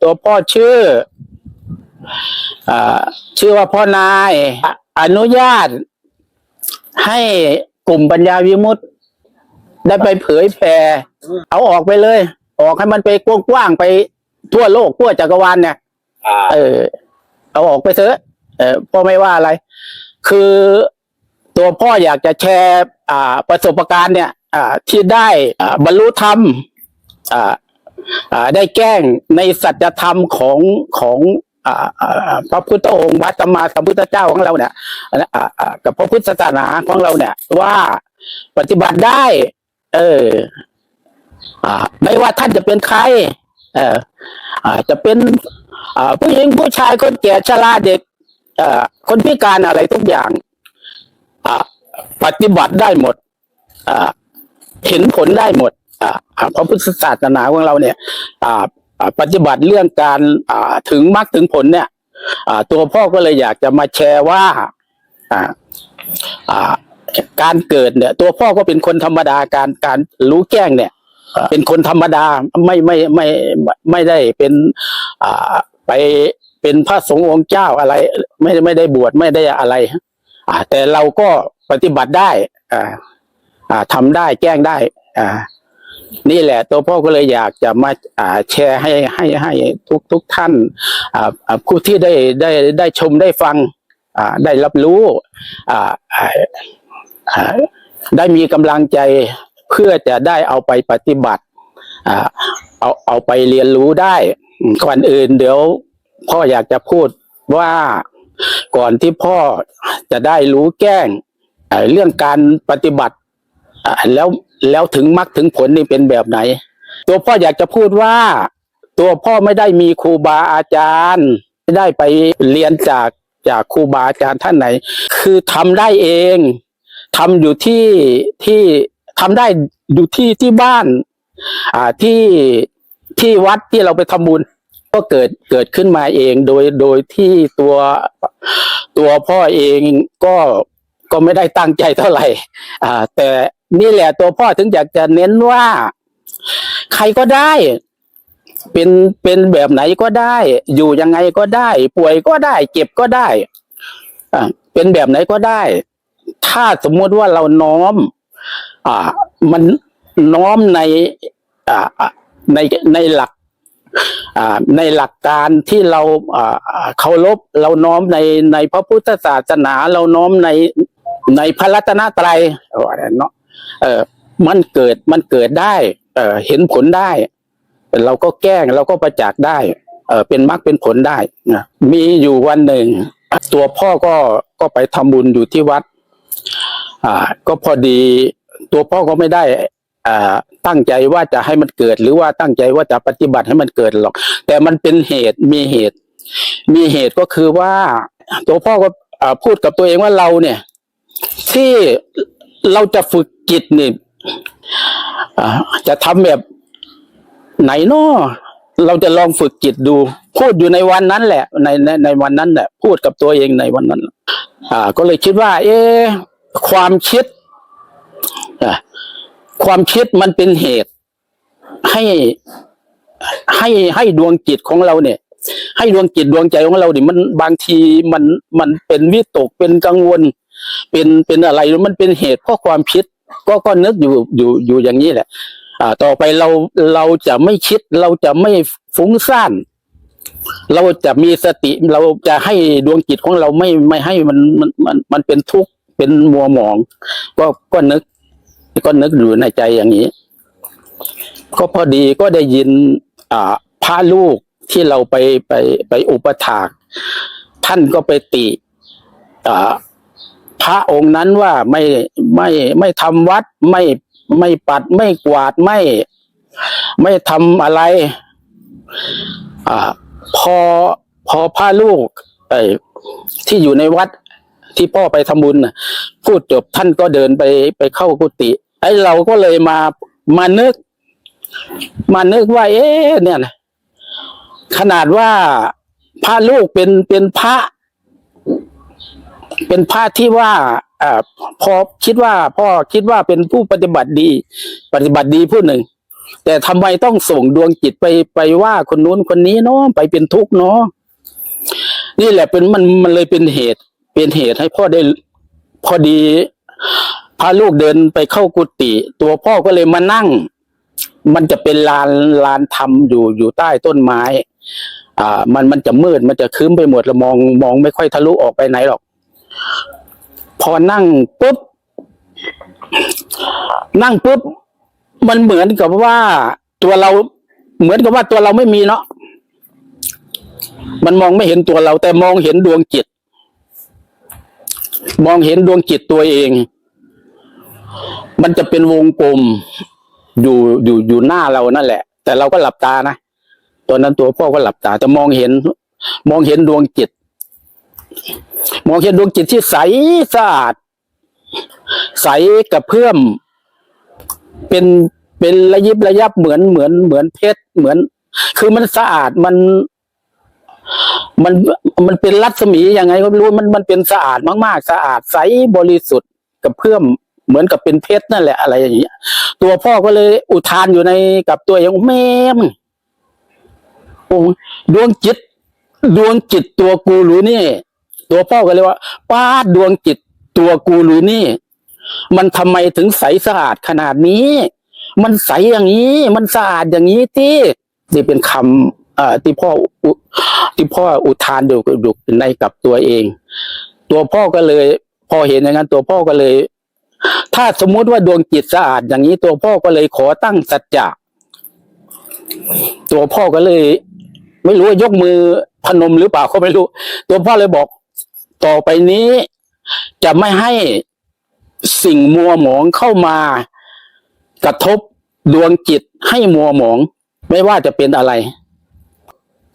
ตัวพ่อชื่ออ่าชื่อว่าพ่อนายอะอนุญาต ให้กลุ่มปัญญาวิมุตติได้ไปเผยแผ่เอาออกไปเลย ออกให้มันไปกว้างๆไปทั่วโลกทั่วจักรวาลเนี่ยอ่าเออ เอาออกไปเถอะเออพ่อไม่ว่าอะไร คือตัวพ่ออยากจะแชร์ อ่า ประสบการณ์เนี่ย อ่า ที่ได้อ่าบรรลุธรรมอ่าอ่า ได้แกล้งในสัจธรรมของของพระพุทธองค์พระสัมมาสัมพุทธเจ้าของเราเนี่ยกับพระพุทธศาสนาของเราเนี่ย ว่าปฏิบัติได้ เออไม่ว่าท่านจะเป็นใคร เออจะเป็นผู้หญิงผู้ชายคนแก่ชราเด็กคนพิการอะไรทุกอย่างปฏิบัติได้หมดเห็นผลได้หมด พระพุทธศาสนาของเราเนี่ยปฏิบัติเรื่องการถึงมรรคถึงผลเนี่ยตัวพ่อก็เลยอยากจะมาแชร์ว่าการเกิดเนี่ย ตัวพ่อก็เป็นคนธรรมดาการการรู้แจ้งเนี่ย เป็นคนธรรมดาไม่ไม่ไม่ไม่ไม่ได้เป็นไปเป็นพระสงฆ์องค์เจ้าอะไร ไม่ไม่ได้บวชไม่ได้อะไรแต่เราก็ปฏิบัติได้อ่าทำได้แจ้งได้ อ่า นี่แหละตัวพ่อก็เลยอยากจะมาแชร์ให้ให้ให้ทุกทุกท่านผู้ที่ได้ได้ได้ชมได้ฟังได้รับรู้ได้มีกำลังใจเพื่อจะได้เอาไปปฏิบัติอเอาเอาไปเรียนรู้ได้ ก่อนอื่นเดี๋ยวพ่ออยากจะพูดว่าก่อนที่พ่อจะได้รู้แก้งเรื่องการปฏิบัติ แล้วแล้วถึงมรรคถึงผลนี่เป็นแบบไหน ตัวพ่ออยากจะพูดว่า ตัวพ่อไม่ได้มีครูบาอาจารย์ ไม่ได้ไปเรียนจากจากครูบาอาจารย์ท่านไหน คือทำได้เองทำอยู่ที่ที่ทำได้อยู่ที่ที่บ้าน อ่าที่ที่วัดที่เราไปทำบุญก็เกิดเกิดขึ้นมาเองโดยโดยที่ตัวตัวพ่อเองก็ก็ไม่ได้ตั้งใจเท่าไหร่ อ่า แต่ นี่แหละตัวพ่อถึงอยากจะเน้นว่า ใครก็ได้ เป็นเป็นแบบไหนก็ได้ อยู่ยังไงก็ได้ ป่วยก็ได้ เจ็บก็ได้อ่าเป็นแบบไหนก็ได้ ถ้าสมมติว่าเราน้อม อ่า มันน้อมใน อ่าในในหลักอ่าในหลักการที่เราอ่าเคารพเราน้อมในในพระพุทธศาสนา เราน้อมในในพระรัตนตรัยเนาะ เออมันเกิดมันเกิดได้ เออเห็นผลได้ เราก็แก้งเราก็ประจักษ์ได้ เออเป็นมรรคเป็นผลได้นะมีอยู่วันหนึ่ง ตัวพ่อก็ก็ไปทำบุญอยู่ที่วัด อ่า ก็พอดี ตัวพ่อก็ไม่ได้ อ่าตั้งใจว่าจะให้มันเกิด หรือว่าตั้งใจว่าจะปฏิบัติให้มันเกิดหรอก แต่มันเป็นเหตุมีเหตุ มีเหตุก็คือว่า ตัวพ่อก็พูดกับตัวเองว่าเราเนี่ย ที่ เราจะฝึกจิตนี่จะทำแบบไหนเนาะเราจะลองฝึกจิตดู พูดอยู่ในวันนั้นแหละ ในในในวันนั้นแหละ พูดกับตัวเองในวันนั้น อ่า ก็เลยคิดว่า เอ๊ความคิดความคิดมันเป็นเหตุ ให้ให้ให้ดวงจิตของเราเนี่ย ให้ดวงจิตดวงใจของเราเนี่ยมันบางทีมันมันเป็นวิตกเป็นกังวล เป็นเป็นอะไรมันเป็นเหตุเพราะความคิด ก็ก็นึกอยู่อยู่อยู่อย่างนี้แหละ อ่า ต่อไปเราเราจะไม่คิด เราจะไม่ฟุ้งซ่านเราจะมีสติเราจะให้ดวงจิตของเราไม่ไม่ให้มันมันมันมันเป็นทุกข์เป็นมัวหมอง ก็ก็นึก ก็นึกอยู่ในใจอย่างนี้ ก็พอดีก็ได้ยิน อ่าพระลูกที่เราไปไปไปอุปถาก ท่านก็ไปติ อ่า พระองค์นั้นว่าไม่ไม่ไม่ทำวัดไม่ไม่ปัดไม่กวาดไม่ ไม่ทำอะไรอ่าพอพอพระลูกไอ้ที่อยู่ในวัดที่พ่อไปทำบุญพูดจบท่านก็เดินไปไปเข้ากุฏิไอ้เราก็เลยมามานึก มานึกว่า เอ๊ะเนี่ยนะขนาดว่าพระลูกเป็นเป็นพระ เป็นพระที่ว่าอ่าพอคิดว่าพ่อคิดว่าเป็นผู้ปฏิบัติดี ปฏิบัติดีผู้หนึ่ง แต่ทำไมต้องส่งดวงจิตไปไปว่าคนนู้นคนนี้เนาะไปเป็นทุกข์เนาะนี่แหละเป็นมันมันเลยเป็นเหตุ เป็นเหตุให้พ่อได้พอดีพาลูกเดินไปเข้ากุฏิตัวพ่อก็เลยมานั่ง มันจะเป็นลานลานธรรมอยู่อยู่ใต้ต้นไม้ อ่า มันมันจะมืดมันจะคืมไปหมดแล้วมองมองไม่ค่อยทะลุออกไปไหนหรอก พอนั่งปุ๊บ นั่งปุ๊บ มันเหมือนกับว่าตัวเราเหมือนกับว่าตัวเราไม่มีเนาะมันมองไม่เห็นตัวเรา แต่มองเห็นดวงจิต มองเห็นดวงจิตตัวเอง มันจะเป็นวงกลมอยู่อยู่อยู่หน้าเรานั่นแหละ แต่เราก็หลับตานะตอนนั้นตัวพ่อก็หลับตา แต่มองเห็น มองเห็นดวงจิต มองเห็นดวงจิตที่ใสสะอาด ใสกับเพื่อม เป็นเป็นระยิบระยับเหมือนเหมือนเหมือนเพชรเหมือน คือมันสะอาดมัน มันมันเป็นรัศมียังไงก็รู้มันมันเป็นสะอาดมากๆ สะอาดใสบริสุทธิ์กับเพื่อมเหมือนกับเป็นเพชรนั่นแหละอะไรอย่างเงี้ยตัวพ่อก็เลยอุทานอยู่ในกับตัวเองแม่มงโอ้ดวงจิต ดวงจิตตัวกูรือนี่ ตัวพ่อก็เลยว่าป้าดดวงจิตตัวกูหรือนี่ มันทำไมถึงใสสะอาดขนาดนี้ มันใสอย่างนี้ มันสะอาดอย่างนี้ที่นี่เป็นคำเอ่อที่พ่อที่พ่ออุทานอยู่อยู่ในกับตัวเอง ตัวพ่อก็เลย พอเห็นอย่างนั้นตัวพ่อก็เลย ถ้าสมมุติว่าดวงจิตสะอาดอย่างนี้ ตัวพ่อก็เลยขอตั้งสัจจะตัวพ่อก็เลย ไม่รู้ว่ายกมือพนมหรือเปล่าก็ไม่รู้ ตัวพ่อเลยบอก ต่อไปนี้ จะไม่ให้สิ่งมัวหมองเข้ามากระทบดวงจิตให้มัวหมอง ไม่ว่าจะเป็นอะไร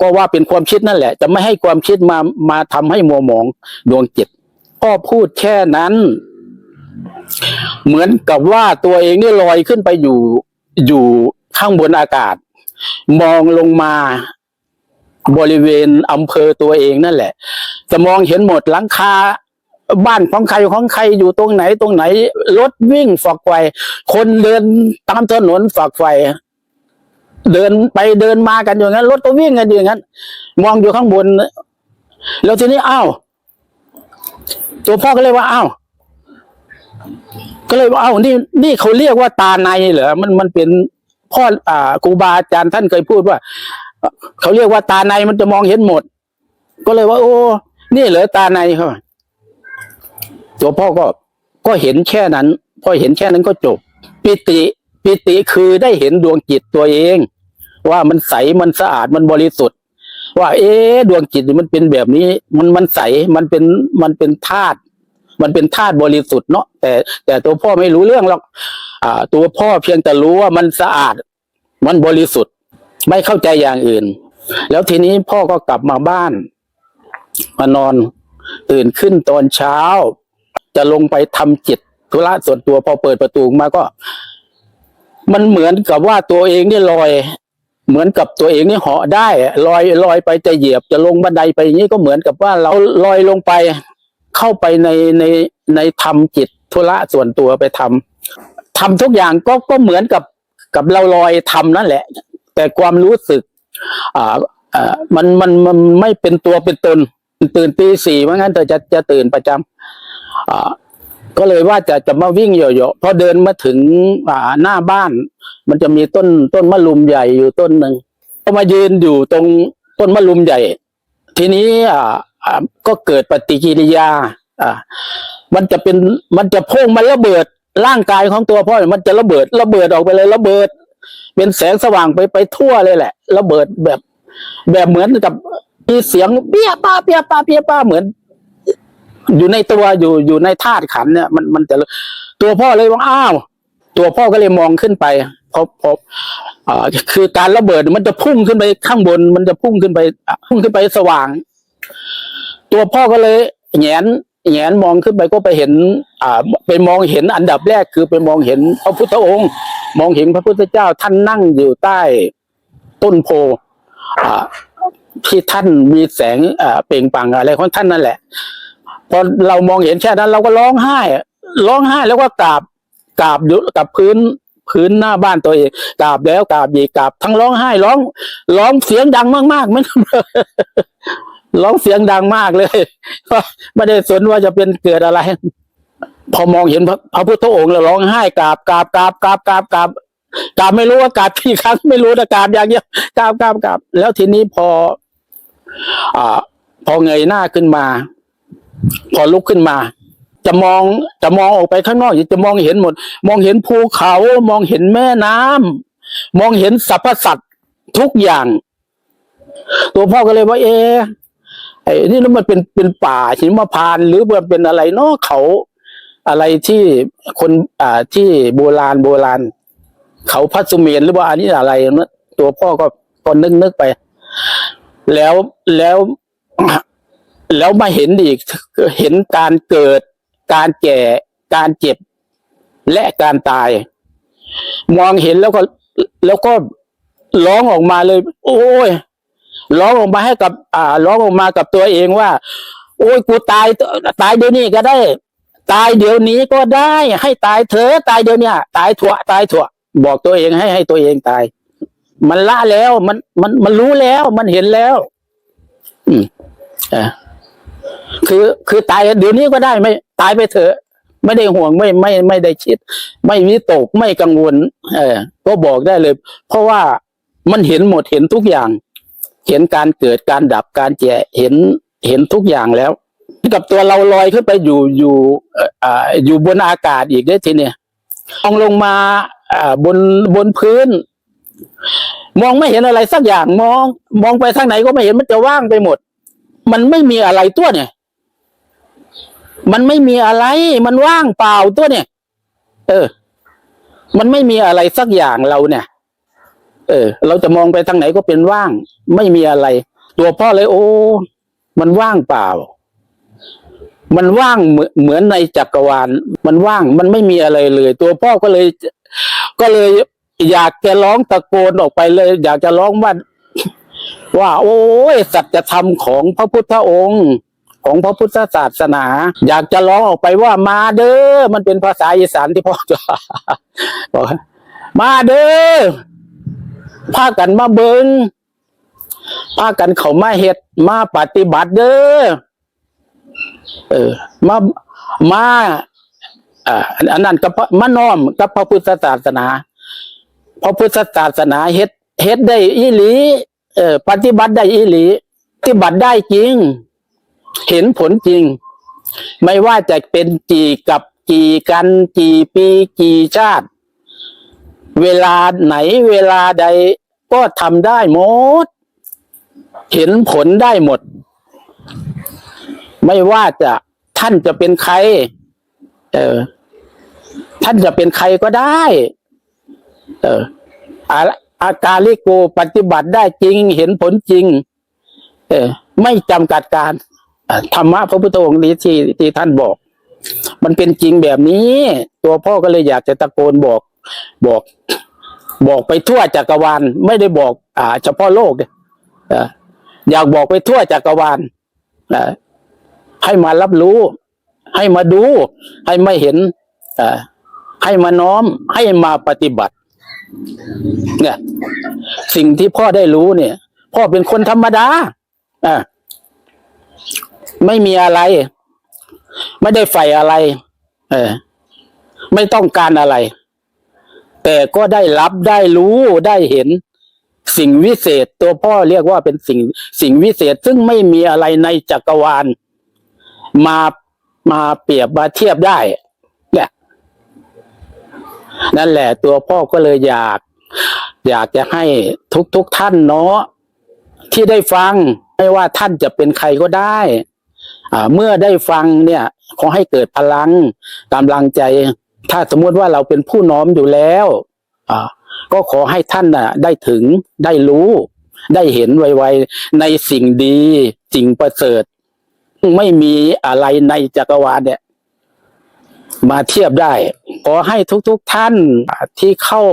ก็ว่าเป็นความคิดนั่นแหละ จะไม่ให้ความคิดมามาทำให้มัวหมองดวงจิตก็พูดแค่นั้น เหมือนกับว่าตัวเองนี่ลอยขึ้นไปอยู่อยู่ข้างบนอากาศ มองลงมา บริเวณอำเภอตัวเองนั่นแหละ จะมองเห็นหมดหลังคาบ้านของใครของใครอยู่ตรงไหนตรงไหน รถวิ่งฝักไฟคนเดินตามถนนฝักไฟเดินไปเดินมากันอย่างนั้นรถก็วิ่งกันอย่างนั้น มองอยู่ข้างบน แล้วทีนี้อ้าวตัวพ่อก็เลยว่าอ้าวก็เลยว่าอ้าวนี่นี่เขาเรียกว่าตาในเหรอมันมันเป็นพ่ออ่าครูบาอาจารย์ท่านเคยพูดว่า เขาเรียกว่าตาในมันจะมองเห็นหมด ก็เลยว่า โอ้ นี่เหรอตาในเขาตัวพ่อก็ก็เห็นแค่นั้น พอเห็นแค่นั้นก็จบ ปิติปิติคือได้เห็นดวงจิตตัวเอง ว่ามันใสมันสะอาดมันบริสุทธิ์ ว่า เอ๊ดวงจิตมันเป็นแบบนี้ มันมันใสมันเป็นมันเป็นธาตุมันเป็นธาตุบริสุทธิ์เนาะแต่ แต่ตัวพ่อไม่รู้เรื่องหรอกอ่า ตัวพ่อเพียงแต่รู้ว่ามันสะอาด มันบริสุทธิ์ ไม่เข้าใจอย่างอื่น แล้วทีนี้พ่อก็กลับมาบ้าน มานอน ตื่นขึ้นตอนเช้า จะลงไปทำจิตธุระส่วนตัวพอเปิดประตูมาก็ มันเหมือนกับว่าตัวเองนี่ลอยเหมือนกับตัวเองนี่เหาะได้ลอยลอยไปจะเหยียบจะลงบันไดไปอย่างนี้ก็เหมือนกับว่าเราลอยลงไป เข้าไปในในในทำจิตธุระส่วนตัวไปทำทำทุกอย่างก็ก็เหมือนกับกับเราลอยทำนั่นแหละ แต่ความรู้สึก อ่าอ่ามันมันมันไม่เป็นตัวเป็นตน ตื่นตีสี่ว่างั้นแต่จะจะตื่นประจำอ่าก็เลยว่าจะจะมาวิ่งเหยาะๆพอเดินมาถึงอ่าหน้าบ้าน มันจะมีต้นต้นมะลุมใหญ่อยู่ต้นหนึ่งก็มายืนอยู่ตรงต้นมะลุมใหญ่ ทีนี้อ่าก็เกิดปฏิกิริยา อ่า มันจะเป็นมันจะพุ่งมันระเบิดร่างกายของตัวพ่อมันจะระเบิดระเบิดออกไปเลยระเบิด เป็นแสงสว่างไปไปทั่วเลยแหละระเบิดแบบ แบบเหมือนกับมีเสียงเปี้ยป้าเปี้ยป้าเปี้ยป้าเหมือน อยู่ในตัวอยู่อยู่ในธาตุขันเนี่ยมันมันจะตัวพ่อเลยว่าอ้าวตัวพ่อก็เลยมองขึ้นไปพบพบอ่าคือการระเบิดมันจะพุ่งขึ้นไปข้างบน มันจะพุ่งขึ้นไปพุ่งขึ้นไปสว่าง ตัวพ่อก็เลยแหงน แงนมองขึ้นไปก็ไปเห็น อ่าไปมองเห็นอันดับแรกคือไปมองเห็นพระพุทธองค์ มองเห็นพระพุทธเจ้าท่านนั่งอยู่ใต้ต้นโพอ่าที่ท่านมีแสงอ่าเปล่งปลั่งอะไรของท่านนั่นแหละพอเรามองเห็นแค่นั้น เราก็ร้องไห้ร้องไห้แล้วก็กราบกราบอยู่กับพื้นพื้นหน้าบ้านตัวเองกราบแล้วกราบอีกกราบทั้งร้องไห้ร้อง ร้องเสียงดังมากๆไม่ ร้องเสียงดังมากเลยไม่ได้สนว่าจะเป็นเกิดอะไร พอมองเห็นพระพระพุทธองค์แล้วร้องไห้กราบกราบกราบกราบกราบกราบกราบไม่รู้ว่ากราบกี่ครั้งไม่รู้แต่กราบอย่างเดียวกราบกราบกราบแล้วทีนี้พอ อ่า พอเงยหน้าขึ้นมา พอลุกขึ้นมา จะมองจะมองออกไปข้างนอกจะมองเห็นหมด มองเห็นภูเขา มองเห็นแม่น้ำมองเห็นสรรพสัตว์ทุกอย่าง ตัวพ่อก็เลยว่า เอะ ไอ้นี่แล้วมันเป็นเป็นป่าหิมพานหรือมันเป็นอะไรเนาะเขาอะไรที่คนอ่าที่โบราณโบราณ เขาพัสดุเมนหรือว่าอันนี้อะไรนะตัวพ่อก็ก็นึกนึกไป แล้วแล้วแล้วมาเห็นอีกเห็นการเกิด การแก่ การเจ็บ และการตาย มองเห็นแล้วก็ แล้วก็ร้องออกมาเลย โอ้ย ร้องออกมาให้กับ อ่าร้องออกมากับตัวเองว่า โอ้ยกูตายตายเดี๋ยวนี้ก็ได้ ตายเดี๋ยวนี้ก็ได้ ให้ตายเถอะตายเดี๋ยวเนี้ยตายถั่วตายถั่วบอกตัวเองให้ให้ตัวเองตาย มันละแล้วมันมันมันรู้แล้วมันเห็นแล้ว อืมอ่าคือคือตายเดี๋ยวนี้ก็ได้ไม่ตายไปเถอะ ไม่ได้ห่วงไม่ไม่ไม่ได้คิด ไม่วิตกไม่กังวล เออก็บอกได้เลย เพราะว่ามันเห็นหมดเห็นทุกอย่าง เห็นการเกิดการดับการแก่เห็นเห็นทุกอย่างแล้วกับตัวเราลอยขึ้นไปอยู่อยู่เอ่ออ่าอยู่บนอากาศอีกได้ทีเนี่ยมองลงมาอ่าบนบนพื้น มองไม่เห็นอะไรสักอย่างมอง มองไปทางไหนก็ไม่เห็นมันจะว่างไปหมด มันไม่มีอะไรตัวเนี่ย มันไม่มีอะไรมันว่างเปล่าตัวเนี่ย เออ มันไม่มีอะไรสักอย่างเราเนี่ย เออ เราจะมองไปทางไหนก็เป็นว่าง ไม่มีอะไร ตัวพ่อเลย โอ้ มันว่างเปล่า มันว่างเหมือนในจักรวาล มันว่างมันไม่มีอะไรเลย ตัวพ่อก็เลย ก็เลย อยากจะร้องตะโกนออกไปเลย อยากจะร้องว่าว่า โอ้ยสัจธรรมของพระพุทธองค์ของพระพุทธศาสนา อยากจะร้องออกไปว่ามาเด้อมันเป็นภาษาอีสานที่พ่อจะบอกมาเด้อ พากันมาเบิงพากันเขามาเฮ็ดมาปฏิบัติเด้อเออ มามาอ่าอันนั้นกับพระมาน้อมกับพระพุทธศาสนาพระพุทธศาสนาเฮ็ดเฮ็ดได้อีหลี เออ ปฏิบัติได้อีหลี ปฏิบัติได้จริง เห็นผลจริง ไม่ว่าจะเป็นกี่กับกี่กันกี่ปีกี่ชาติ เวลาไหนเวลาใดก็ทำได้หมด เห็นผลได้หมด ไม่ว่าจะท่านจะเป็นใคร เออ ท่านจะเป็นใครก็ได้ เอออาอาการลิโกปฏิบัติได้จริง เห็นผลจริง เออ ไม่จำกัดการธรรมะพระพุทธองค์นี้ที่ที่ท่านบอก มันเป็นจริงแบบนี้ ตัวพ่อก็เลยอยากจะตะโกนบอก บอก บอกไปทั่วจักรวาลไม่ได้บอก อ่า เฉพาะโลกอยากบอกไปทั่วจักรวาลให้มารับรู้ ให้มาดู ให้มาเห็นให้มาน้อม ให้มาปฏิบัติ เนี่ย สิ่งที่พ่อได้รู้เนี่ย พ่อเป็นคนธรรมดาอ่าไม่มีอะไร ไม่ได้ใฝ่อะไร เออ ไม่ต้องการอะไร แต่ก็ได้รับได้รู้ได้เห็น สิ่งวิเศษตัวพ่อเรียกว่าเป็นสิ่งสิ่งวิเศษซึ่งไม่มีอะไรในจักรวาล มามาเปรียบมาเทียบได้เนี่ยนั่นแหละตัวพ่อก็เลยอยาก อยากจะให้ทุกทุกท่านเนาะที่ได้ฟังไม่ว่าท่านจะเป็นใครก็ได้เมื่อได้ฟังเนี่ยขอให้เกิดพลังกำลังใจ ถ้าสมมติว่าเราเป็นผู้น้อมอยู่แล้วอ่าก็ขอให้ท่านน่ะ ได้ถึงได้รู้ ได้เห็นไวๆในสิ่งดีสิ่งประเสริฐ ไม่มีอะไรในจักรวาลเนี่ย มาเทียบได้ ขอให้ทุกๆท่านที่เข้า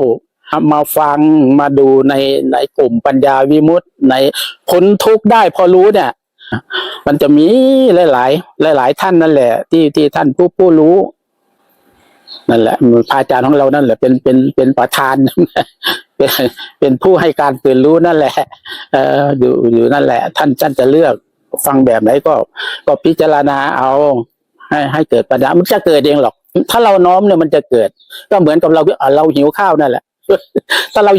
มาฟังมาดูในในกลุ่มปัญญาวิมุตติในพ้นทุกข์ได้พอรู้เนี่ย มันจะมีหลาย ๆ หลาย ๆ ท่านนั่นแหละ ที่ที่ท่านผู้ผู้รู้ นั่นแหละพระอาจารย์ของเรานั่นแหละเป็นเป็นเป็นประธานเป็นเป็นผู้ให้การตื่นรู้นั่นแหละ เอออยู่อยู่นั่นแหละ ท่านท่านจะเลือกฟังแบบไหนก็ ก็พิจารณาเอาให้ให้เกิดปัญญามันจะเกิดเองหรอก ถ้าเราน้อมเนี่ยมันจะเกิด ก็เหมือนกับเราเราหิวข้าวนั่นแหละ ถ้าเรา